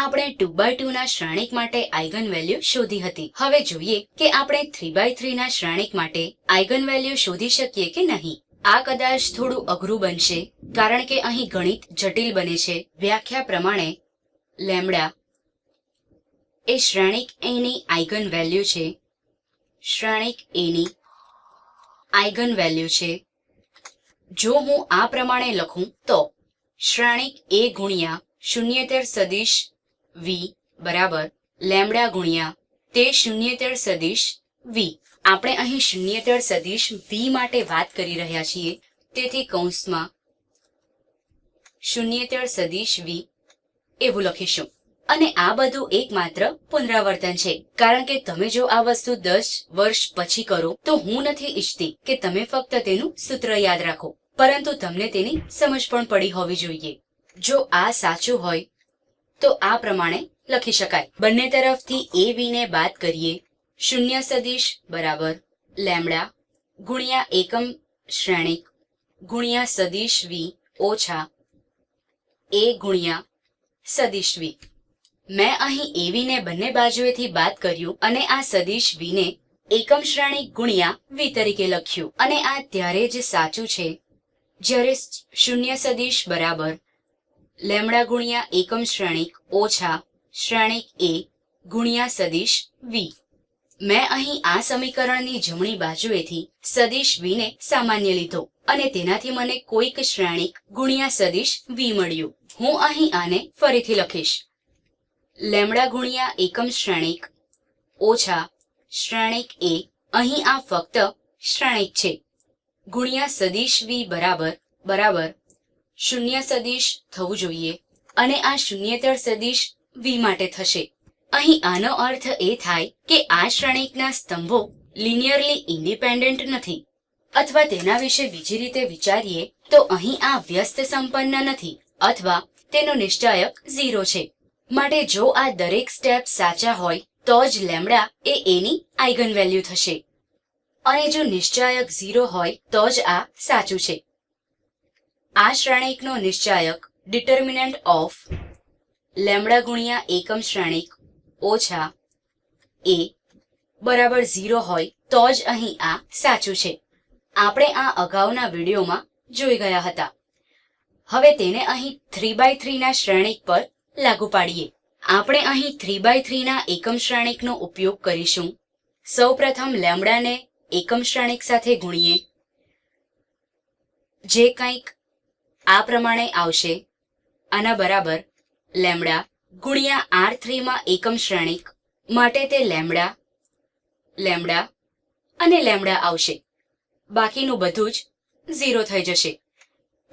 આપણે two by two ના શ્રેણિક માટે આઇગન વેલ્યુ શોધી હતી. હવે જોઈએ કે આપણે થ્રી બાય થ્રી ના શ્રેણિક માટે આઇગન વેલ્યુ શોધી શકીએ કે નહીં. આ કદાચ થોડું અઘરું બનશે, કારણ કે અહીં ગણિત જટિલ બને છે. વ્યાખ્યા પ્રમાણે, લેમડા એ શ્રેણિક એની આઇગન વેલ્યુ છે. શ્રેણિક એની આઇગન વેલ્યુ છે. જો હું આ પ્રમાણે લખું તો, શ્રેણિક એ ગુણ્યા શૂન્યતેર સદિશ વી બરાબર લેમડા ગુણ્યા તે શૂન્યતર સદિશ વી આપણે અહીં શૂન્યતર સદિશ વી માટે વાત કરી રહ્યા છીએ, તેથી કૌંસમાં શૂન્યતર સદિશ વી એવું લખીશું. અને આ બધું એકમાત્ર પુનરાવર્તન છે. કારણ કે તમે જો આ વસ્તુ દસ વર્ષ પછી કરો, તો હું નથી ઈચ્છતી કે તમે ફક્ત તેનું સૂત્ર યાદ રાખો. પરંતુ તમને તેની સમજ પણ પડી હોવી જોઈએ. જો આ સાચું હોય તો આ પ્રમાણે લખી શકાય. બંને તરફથી એ વીને બાદ કરીએ. શૂન્ય સદિશ બરાબર લેમડા ગુણ્યા એકમ શ્રેણિક ગુણ્યા સદિશ વી ઓછા એ ગુણ્યા સદિશ વી. મેં અહીં એવીને બંને બાજુએથી બાદ કર્યું અને આ સદિશ વીને એકમ શ્રેણિક ગુણ્યા વી તરીકે લખ્યું. અને આ ત્યારે જ સાચું છે. જ્યારે શૂન્ય સદિશ બરાબર લેમડા ગુણ્યા એકમ શ્રેણિક ઓછા શ્રેણિક એ ગુણ્યા સદિશ વી. મેં અહીં આ સમીકરણની જમણી બાજુએથી સદિશ વીને સામાન્ય લીધો અને તેનાથી મને કોઈક શ્રેણિક ગુણ્યા સદિશ વી મળ્યું. હું અહીં આને ફરીથી લખીશ. લેમડા ગુણ્યા એકમ શ્રેણિક ઓછા શ્રેણિક એ અહીં આ ફક્ત શ્રેણિક છે. ગુણ્યા સદિશ વી બરાબર બરાબર શૂન્ય સદિશ થવું જોઈએ અને આ શૂન્યતર સદિશ વી માટે થશે. અહીં આનો અર્થ એ થાય કે આ શ્રેણિકના સ્તંભો લિનિયરલી ઇન્ડિપેન્ડન્ટ નથી. અથવા તેના વિશે બીજી રીતે વિચારીએ તો અહીં આ વ્યસ્ત સંપન્ન નથી અથવા તેનો નિશ્ચાયક ઝીરો છે. માટે જો આ દરેક સ્ટેપ સાચા હોય, તો જ લેમડા એ એની આઇગન વેલ્યુ થશે. અને જો નિશ્ચાયક ઝીરો હોય, તો જ આ સાચું છે. આ શ્રેણિકનો નિશ્ચાયક ડિટર્મિનન્ટ ઓફ લેમડા ગુણ્યા એકમ શ્રેણિક ઓછા એ બરાબર ઝીરો હોય તો જ અહીં આ સાચું છે. આપણે આ અગાઉના વિડીયોમાં જોઈ ગયા હતા. હવે તેને અહીં થ્રી બાય થ્રીના શ્રેણિક પર લાગુ પાડીએ. આપણે અહીં થ્રી બાય થ્રીના એકમ શ્રેણિકનો ઉપયોગ કરીશું. સૌપ્રથમ લેમડાને એકમ શ્રેણિક સાથે ગુણીએ. જે કંઈક આ પ્રમાણે આવશે. આના બરાબર લેમડા ગુણ્યા આર થ્રીમાં એકમ શ્રેણિક માટે તે લેમડા લેમડા અને લેમડા આવશે. બાકીનું બધું જ ઝીરો થઈ જશે.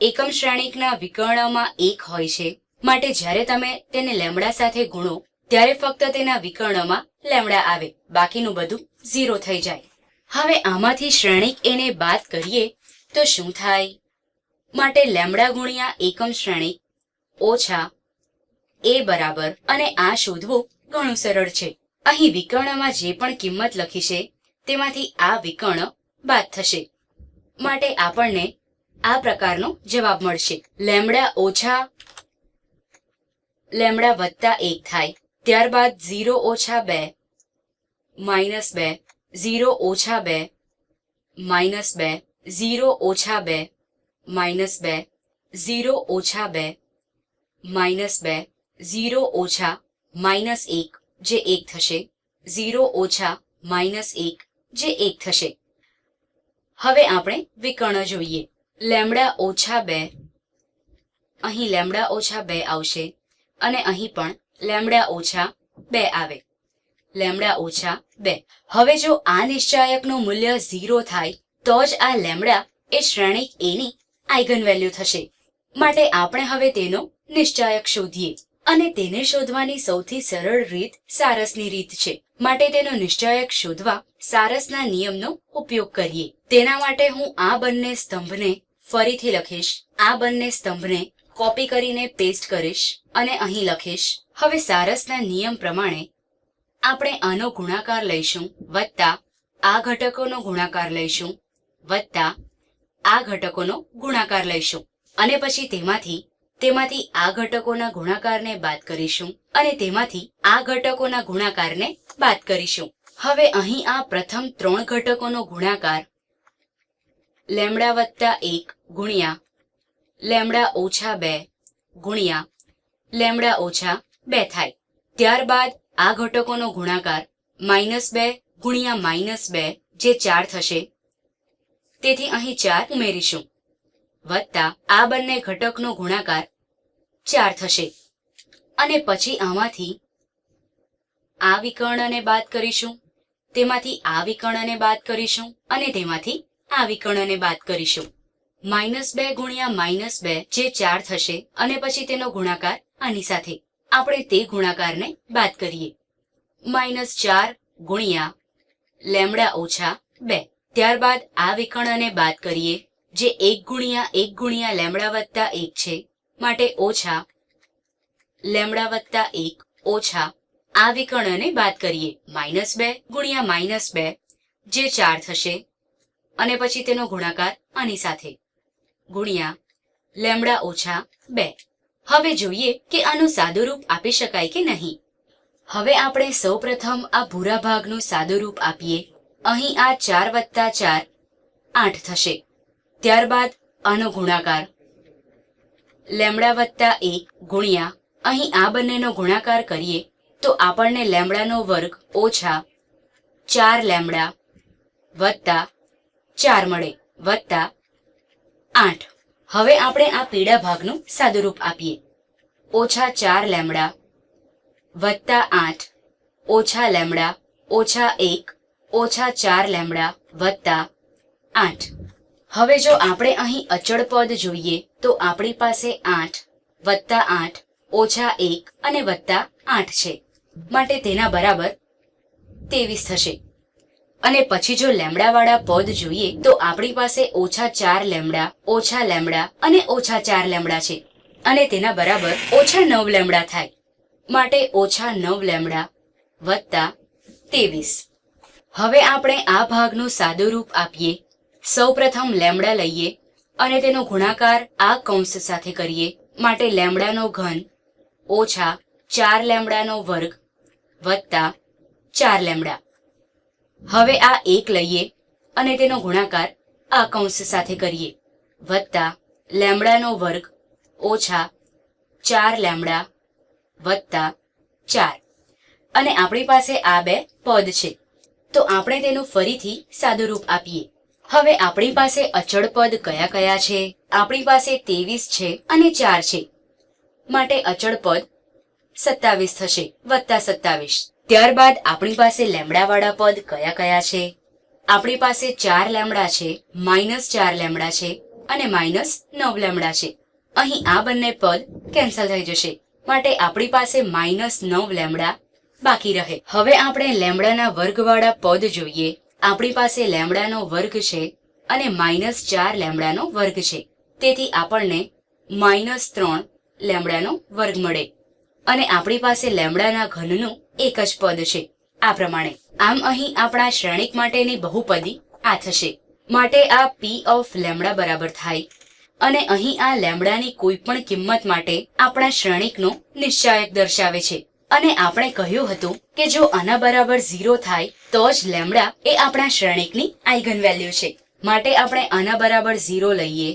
એકમ શ્રેણિકના વિકર્ણમાં એક હોય છે. માટે જ્યારે તમે તેને લેમડા સાથે ગુણો, ત્યારે ફક્ત તેના વિકર્ણમાં લેમડા આવે. બાકીનું બધું ઝીરો થઈ જાય. હવે આમાંથી શ્રેણિક એને બાદ કરીએ તો શું થાય? માટે લેમડા ગુણ્યા એકમ શ્રેણી ઓછા એ બરાબર અને આ શોધવું ઘણું સરળ છે. અહીં વિકર્ણમાં જે પણ કિંમત લખી છે, તેમાંથી આ વિકર્ણ બાદ થશે. માટે આપણને આ પ્રકારનો જવાબ મળશે. લેમડા ઓછા લેમડા વત્તા એક થાય, ત્યારબાદ ઝીરો ઓછા બે, માઇનસ બે, ઝીરો ઓછા બે, માઇનસ બે, ઝીરો ઓછા બે માઇનસ બે, ઝીરો ઓછા બે, માઇનસ બે, ઝીરો ઓછા માઇનસ એક જે એક થશે. ઝીરો ઓછા માઇનસ એક જે એક થશે. હવે આપણે વિકર્ણ જોઈએ. લેમડા ઓછા બે, અહીં લેમડા ઓછા બે આવશે અને અહીં પણ લેમડા ઓછા બે આવે. લેમડા ઓછા બે. હવે જો આ નિશ્ચાયકનું મૂલ્ય ઝીરો થાય, તો જ આ લેમડા એ શ્રેણિક એની આઇગન વેલ્યુ થશે. માટે આપણે હવે તેનો નિશ્ચાયક શોધીએ. અને તેને શોધવાની સૌથી સરળ રીત સારસની રીત છે. માટે તેનો નિશ્ચાયક શોધવા સારસના નિયમનો ઉપયોગ કરીએ. તેના માટે હું આ બંને સ્તંભને ફરીથી લખીશ. આ બંને સ્તંભને કોપી કરીને પેસ્ટ કરીશ અને અહીં લખીશ. હવે સારસના નિયમ પ્રમાણે આપણે આનો ગુણાકાર લઈશું વત્તા આ ઘટકોનો ગુણાકાર લઈશું વત્તા આ ઘટકોનો ગુણાકાર લઈશું. અને પછી તેમાંથી તેમાંથી આ ઘટકોના ગુણાકારને બાદ કરીશું અને તેમાંથી આ ઘટકોના ગુણાકારને બાદ કરીશું. હવે અહીં આ પ્રથમ ત્રણ ઘટકોનો ગુણાકાર લેમડા વત્તા એક ગુણ્યા લેમડા ઓછા બે ગુણ્યા લેમડા ઓછા બે થાય. ત્યારબાદ આ ઘટકોનો ગુણાકાર માઇનસ બે ગુણ્યા માઇનસ બે જે ચાર થશે તેથી અહીં ચાર ઉમેરીશું. વત્તા આ બંને ઘટકનો ગુણાકાર ચાર થશે. અને પછી આમાંથી આ વિકર્ણને બાદ કરીશું, તેમાંથી આ વિકર્ણને બાદ કરીશું અને તેમાંથી આ વિકર્ણને બાદ કરીશું. માઇનસ બે ગુણ્યા માઇનસ બે જે ચાર થશે અને પછી તેનો ગુણાકાર આની સાથે. આપણે તે ગુણાકારને બાદ કરીએ. માઇનસ ચાર ગુણ્યા લેમડા ઓછા બે. ત્યારબાદ આ વિકર્ણને બાદ કરીએ, જે એક ગુણ્યા એક ગુણ્યા લેમડા વત્તા એક છે, માટે ઓછા લેમડા વત્તા એક ઓછા આ વિકર્ણને બાદ કરીએ. માઇનસ બે ગુણ્યા માઇનસ બે, જે ચાર થશે. અને પછી તેનો ગુણાકાર આની સાથે. ગુણ્યા લેમડા ઓછા બે. હવે જોઈએ કે આનું સાદુરૂપ આપી શકાય કે નહીં. હવે આપણે સૌપ્રથમ આ ભૂરા ભાગનું સાદુરૂપ આપીએ. અહીં આ ચાર વત્તા ચાર આઠ થશે. ત્યારબાદ આનો ગુણાકાર. લેમડા વત્તા એક ગુણ્યા, અહીં આ બંનેનો ગુણાકાર કરીએ, તો આપણને લેમડાનો વર્ગ ઓછા ચાર લેમડા વત્તા ચાર મળે, વત્તા આઠ. હવે આપણે આ પીળા ભાગનું સાદુરૂપ આપીએ. ઓછા ચાર લેમડા વત્તા આઠ, ઓછા લેમડા ઓછા એક ઓછા ચાર લેમડા વત્તા આઠ. હવે જો આપણે અહીં અચળ પદ જોઈએ, તો આપણી પાસે આઠ વત્તા આઠ ઓછા એક અને વત્તા આઠ છે. માટે તેના બરાબર ત્રેવીસ થશે. અને પછી જો લેમડાવાળા પદ જોઈએ, તો આપણી પાસે ઓછા ચાર લેમડા, ઓછા લેમડા અને ઓછા ચાર લેમડા છે. અને તેના બરાબર ઓછા નવ લેમડા થાય. માટે ઓછા નવ લેમડા વત્તા ત્રેવીસ. હવે આપણે આ ભાગનું સાદુરૂપ આપીએ. સૌપ્રથમ લેમડા લઈએ અને તેનો ગુણાકાર આ કૌંસ સાથે કરીએ. માટે લેમડાનો ઘન ઓછા ચાર લેમડાનો વર્ગ વત્તા ચાર લેમડા. હવે આ એક લઈએ અને તેનો ગુણાકાર આ કૌંસ સાથે કરીએ. વત્તા લેમડાનો વર્ગ ઓછા ચાર લેમડા વત્તા ચાર. અને આપણી પાસે આ બે પદ છે. તો આપણે તેનું ફરીથી સાદુરૂપ આપીએ. હવે આપણી પાસે અચળ પદ કયા કયા છે? આપણી પાસે ત્રેવીસ છે અને ચાર છે. માટે અચળ પદ સત્તાવીસ થશે, વત્તા સત્તાવીસ. ત્યારબાદ આપણી પાસે લેમડાવાળા પદ કયા કયા છે? આપણી પાસે ચાર લેમડા છે, માઇનસ ચાર લેમડા છે અને માઇનસ નવ લેમડા છે. અહીં આ બંને પદ કેન્સલ થઈ જશે. માટે આપણી પાસે માઇનસ નવ લેમડા બાકી રહે. હવે આપણે લેમડાના વર્ગવાળા પદ જોઈએ. આપણી પાસે લેમડાનો વર્ગ છે અને માઇનસ ચાર લેમડાનો વર્ગ છે. તેથી આપણને માઇનસ ત્રણ લેમડાનો વર્ગ મળે. અને આપણી પાસે લેમડાના ઘનનું એક જ પદ છે. આ પ્રમાણે. આમ અહીં આપણા શ્રેણિક માટેની બહુપદી આ થશે. માટે આ પી ઓફ લેમડા બરાબર થાય. અને અહીં આ લેમડાની કોઈ પણ કિંમત માટે આપણા શ્રેણિકનો નિશ્ચાયક દર્શાવે છે. અને આપણે કહ્યું હતું કે જો આના બરાબર ઝીરો થાય, તો જ લેમડા એ આપણા શ્રેણિકની આઈગન વેલ્યુ છે. માટે આપણે આના બરાબર ઝીરો લઈએ.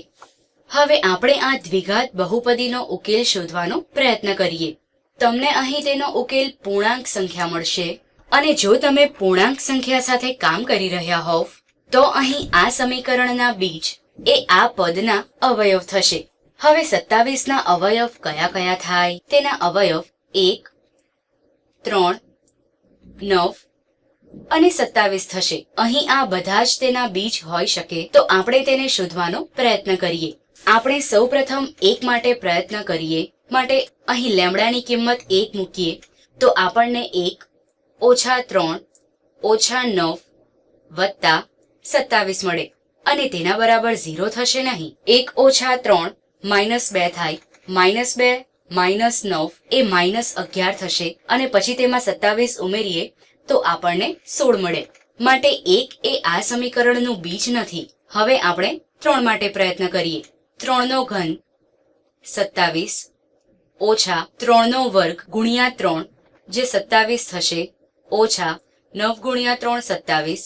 હવે આપણે આ દ્વિઘાત બહુપદીનો ઉકેલ શોધવાનો પ્રયત્ન કરીએ. તમને અહીં તેનો ઉકેલ પૂર્ણાંક સંખ્યા મળશે. અને જો તમે પૂર્ણાંક સંખ્યા સાથે કામ કરી રહ્યા હોવ, તો અહીં આ સમીકરણના બીજ એ આ પદના અવયવ થશે. હવે સત્તાવીસના અવયવ કયા કયા થાય? તેના અવયવ એક ત્રણ, નવ અને સત્તાવીસ થશે. અહીં આ બધા જ તેના બીજ હોઈ શકે, તો આપણે તેને શોધવાનો પ્રયત્ન કરીએ. આપણે સૌપ્રથમ એક માટે પ્રયત્ન કરીએ, માટે અહીં લેમડાની કિંમત એક મૂકીએ, તો આપણને એક, ઓછા ત્રણ, ઓછા નવ, વત્તા સત્તાવીસ મળે. અને તેના બરાબર ઝીરો થશે નહીં. એક ઓછા ત્રણ, માઇનસ બે થાય. માઇનસ બે માઇનસ નવ એ માઇનસ અગિયાર થશે અને પછી તેમાં સત્તાવીસ ઉમેરીએ તો આપણને સોળ મળે. માટે એક એ આ સમીકરણનું બીજ નથી. હવે આપણે ત્રણ માટે પ્રયત્ન કરીએ. ત્રણનો ઘન સત્તાવીસ ઓછા ત્રણનો વર્ગ ગુણ્યા ત્રણ જે સત્તાવીસ થશે ઓછા નવ ગુણ્યા ત્રણ સત્તાવીસ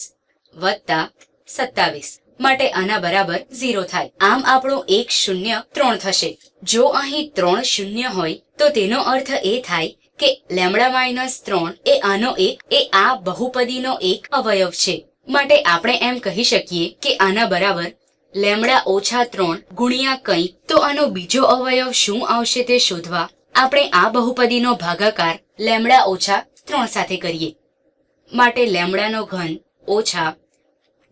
વત્તા સત્તાવીસ. માટે આના બરાબર ઝીરો થાય. આમ આપણો એક શૂન્ય ત્રણ થશે. જો અહીં ત્રણ શૂન્ય હોય, તો તેનો અર્થ એ થાય કે લેમડા માઇનસ ત્રણ એ આનો એક, એ આ બહુપદીનો એક અવયવ છે. માટે આપણે એમ કહી શકીએ કે આના બરાબર લેમડા ઓછા ત્રણ ગુણ્યા કંઈ. તો આનો બીજો અવયવ શું આવશે તે શોધવા આપણે આ બહુપદીનો ભાગાકાર લેમડા ઓછા ત્રણ સાથે કરીએ. માટે લેમડાનો ઘન ઓછા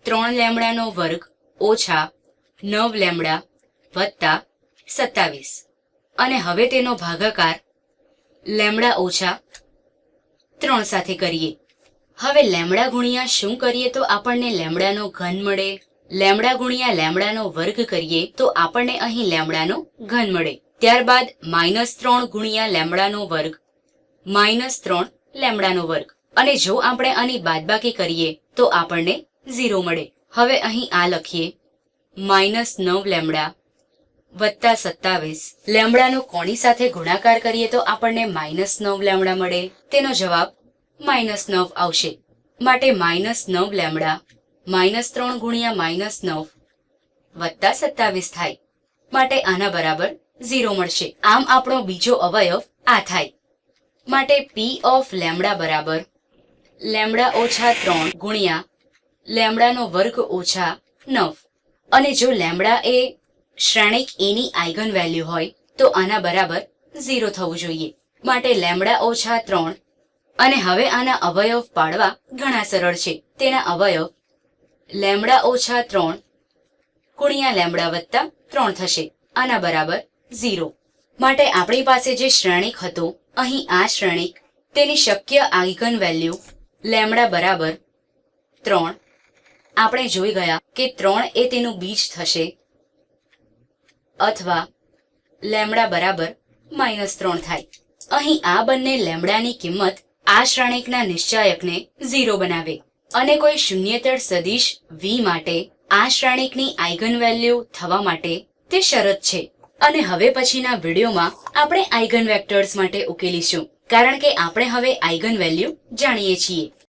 ત્રણ લેમડાનો વર્ગ ઓછા નવ લેમડા વત્તા સત્તાવીસ. અને હવે તેનો ભાગાકાર લેમડા ઓછા ત્રણ સાથે કરીએ. હવે લેમડા ગુણ્યા શું કરીએ તો આપણને લેમડાનો ઘન મળે. લેમડા ગુણ્યા લેમડાનો વર્ગ કરીએ તો આપણને અહીં લેમડાનો ઘન મળે. ત્યારબાદ માઇનસ ત્રણ ગુણ્યા લેમડાનો વર્ગ, માઇનસ ત્રણ લેમડાનો વર્ગ. અને જો આપણે આની બાદબાકી કરીએ તો આપણને ઝીરો મળે. હવે અહીં આ લખીએ. માઇનસ નવ લેમડા વત્તા સત્તાવીસ. લેમડાનો કોણી સાથે ગુણાકાર કરીએ તો આપણને માઇનસ નવ લેમડા મળે. તેનો જવાબ માઇનસ નવ આવશે. માટે માઇનસ નવ લેમડા માઇનસ ત્રણ ગુણ્યા માઇનસ નવ વત્તા સત્તાવીસ થાય. માટે આના બરાબર ઝીરો મળશે. આમ આપણો બીજો અવયવ આ થાય. માટે પી ઓફ લેમડા બરાબર લેમડા ઓછા ત્રણ ગુણ્યા લેમડાનો વર્ગ ઓછા નવ. અને જો લેમડા એ શ્રેણિક એની આઇગન વેલ્યુ હોય, તો આના બરાબર ઝીરો થવું જોઈએ. માટે લેમડા ઓછા ત્રણ. અને હવે આના અવયવ પાડવા ઘણા સરળ છે. તેના અવયવ લેમડા ઓછા ત્રણ ગુણ્યા લેમડા વત્તા ત્રણ થશે. આના બરાબર ઝીરો. માટે આપણી પાસે જે શ્રેણિક હતો, અહીં આ શ્રેણિક તેની શક્ય આઇગન વેલ્યુ લેમડા બરાબર ત્રણ આપણે જોઈ ગયા કે ત્રણ એ તેનું બીજ થશે અથવા લેમડા બરાબર માઇનસ ત્રણ થાય. અહીં આ બંને લેમડાની કિંમત આ શ્રેણિકના નિશ્ચાયકને ઝીરો બનાવે અને કોઈ શૂન્યતર સદિશ વી માટે આ શ્રેણિકની આઇગન વેલ્યુ થવા માટે તે શરત છે. અને હવે પછીના વિડીયોમાં આપણે આઇગન વેક્ટર્સ માટે ઉકેલીશું, કારણ કે આપણે હવે આઇગન વેલ્યુ જાણીએ છીએ.